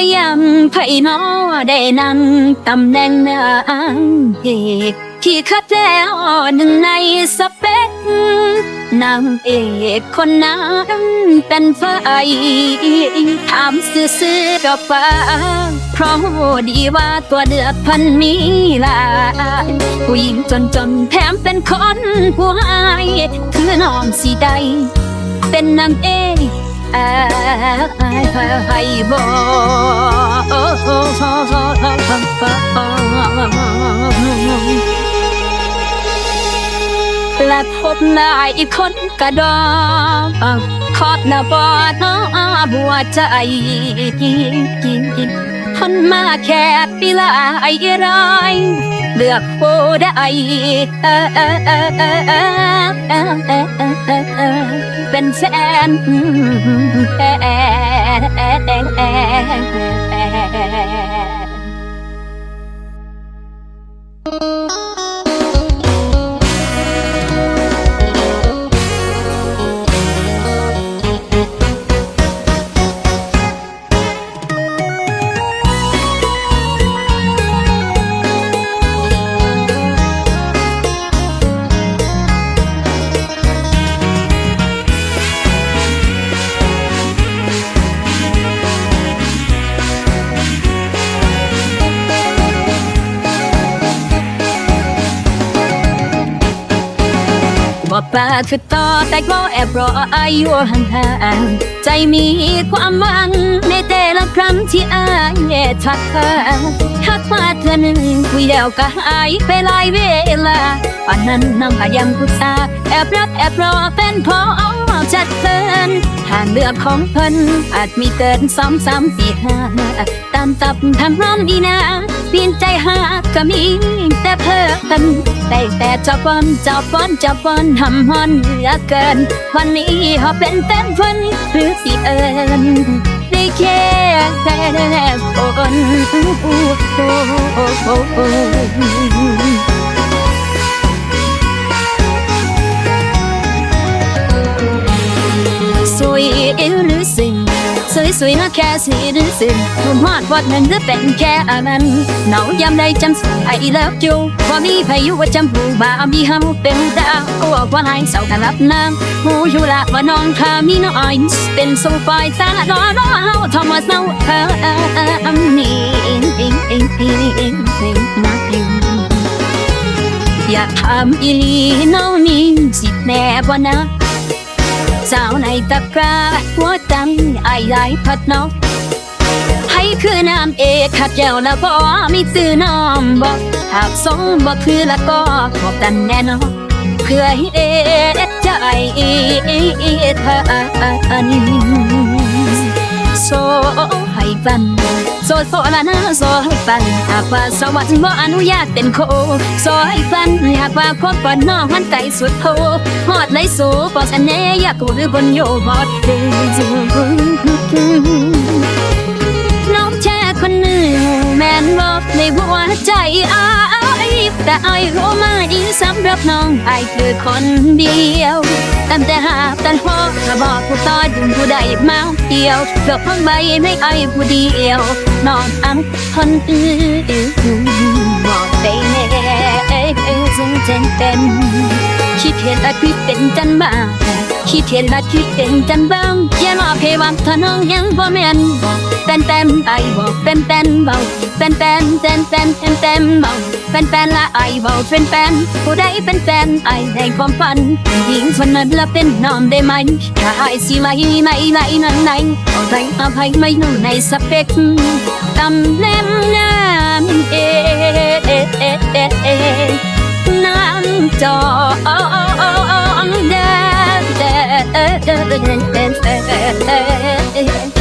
ระยำไผ่นอได้นั่งตำแหน่งนางเอกที่คัดแล้วหนึ่งในสเปกนางเอกคนนั้นเป็นไฟถามซื่อๆดอกฟ้าเพราะดีว่าตัวเดือกพันมีลายผู้หญิงจนจนๆแถมเป็นคนผู้หายคือน้องสีใดเป็นนางเอก อายบและพบนายอีกคนกระดองขอดหน้าบอดน้อบัวใจคนมาแค่ปีลายร้ายเลือกโบได้ เป็นแฟน บอกปากคือต่อแต่ก็แอบรออายุห่างๆใจมีความหวังในแต่ละครั้งที่อายทักหาทักมาเธอหนึ่งคุยแล้วก็หายไปหลายเวลาป่านนั้นน้ำพายังพุทธาแอบรักแอบรอเป็นพอจัดเพลินทางเลือกของเพิ่นอาจมีเกินสองสามสี่ห้าตามตับทางน้องดีนะ ปลี่ยนใจหาก็มีแต่เพิ่นได้แต่จ้าป้อนจ้าป้อนจ้าป้อนทำฮอนเหลือเกิน วันนี้เขาเป็นแฟนคนหรือสิเอิญได้แค่แค่คน สวยสวยๆนะแค่สีหรือสิ่งหุ่นหอดวอดนั้นหรือเป็นแค่อันนั้นหนาวยามใดจำไอเลิฟจูว่ามีพายุว่าจำผู้บามีเฮาเป็นดาวว่าให้เสาตาลันรับน้ำหูอยู่ละว่าน้องข้ามีน้อยเป็นโซฟายตารอรอเฮาทอมว่าเศร้าเออเออเอออันนี้เองเองเองเองเองเองนะเองอยากถามอีลีน้องมีสิทธิ์แน่บ่นะ จ้าในตะกร้าหัวตังไอ้ไหลพัดนกให้คือน้ำเอกขัดแก้วแล้วบ่มีซื้อน้ำบอกหากสงบอกคือแล้วก็ขอบกันแน่นอนเพื่อให้เอ็ดใจเธอ โซให้ฟันโซโซละนะโซให้ฟันหากว่าสวรรค์บ่อนุญาตเป็นโคโซให้ฟันหากว่าคบก่อนนองมันไกลสุดโทฮอดเลยโซบอกอันเนอยากกูหรือบนโยบอดเดน้องแช่คนหนึ่งแม่นบอกในหัวใจอา แต่อายรู้ไหมสำหรับน้องไอคือคนเดียวตั้งแต่หาตันพอก็บอกผู้ต่อดึงผู้ใดเมาเดียวเกือบพังใบไม่อายผู้เดียวนอนอังคนอื่นบอกไปแน่จึงเจนเต็ม คิดเห็นและคิเป็นจันบ้าคิดเห็นและคิดเป็นจันบ้างอย่ารอเพวันถ้าน้องยังบ่แม่นบอกเป็นแต้มไอบอกเป็นแต้มเบาเป็นแต้มแต้มแต้มแต้มแต้มเบาเป็นแฟนละไอบอกเป็นแฟนผู้ใดเป็นแฟนไอในความฝันหญิงคนนั้นละเป็นน้องได้ไหมถ้าไอสิไม่ไม่ไม่นั้นไหนเอาใจอภัยไม่นุ่งในสเปคตำแหน่งน้ำเอ๊ะเอ๊ะเอเอเอน้ Hey, hey, hey.